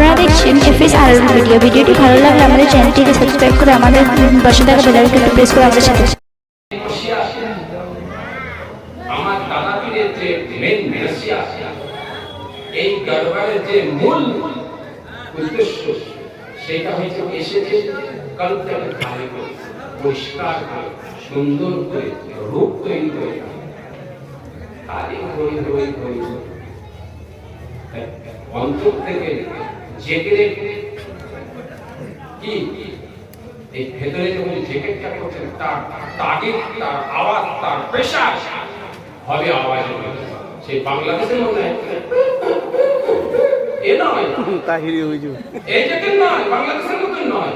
আপনারা দেখছেন এফএস আর ভিডিও ভিডিওটি ভালো লাগলে আমাদের চ্যানেলটিকে সাবস্ক্রাইব করে আমাদের পাশে থাকা বেল আইকনটি প্রেস করে আমাদের সাথে। আমার দাদা পীরের যে মেন মেসিয়া এই দরবারের যে মূল উদ্দেশ্য, সেটা হচ্ছে এসেছে কল্পনা খালি করে, পরিষ্কার করে, সুন্দর করে, রূপ তৈরি করে। খালি হই হই হই। অন্তর থেকে জেগে কি? এই ভেতরে যখন জ্যাকেটটা করছেন তার তাগিদ তার আওয়াজ তার প্রেশার হবে আওয়াজ সেই বাংলাদেশের মধ্যে এ নয়। তাহিরি হুজুর। এই জ্যাকেট নয় বাংলাদেশের মতন নয়।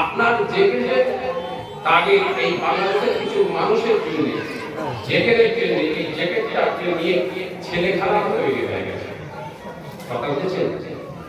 আপনার জ্যাকেটে তাগিদ এই বাংলাদেশের কিছু মানুষের জন্য জ্যাকেটের জন্য এই জ্যাকেটটা নিয়ে ছেলে খেলা তৈরি হয়ে গেছে। কথা বলছেন?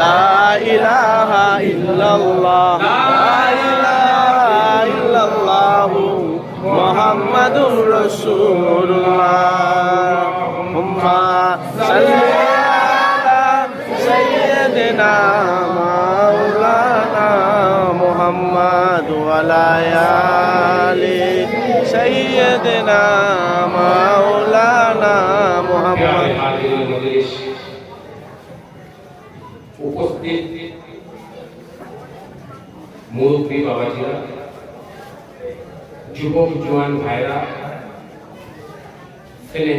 লা ইলাহা ইল্লাল্লাহ। লা ইলাহা ইল্লাল্লাহ মুহাম্মাদুর রাসূলুল্লাহ। হুম্মা সাল্লি আলা সাইয়্যিদিনা মাওলানা মুহাম্মদ ওয়ালা আলি সাইয়্যিদিনা মাওলানা উপস্থিত মুরব্বী বাবাজিরা যুবক জোয়ান ভাইরা ছেলে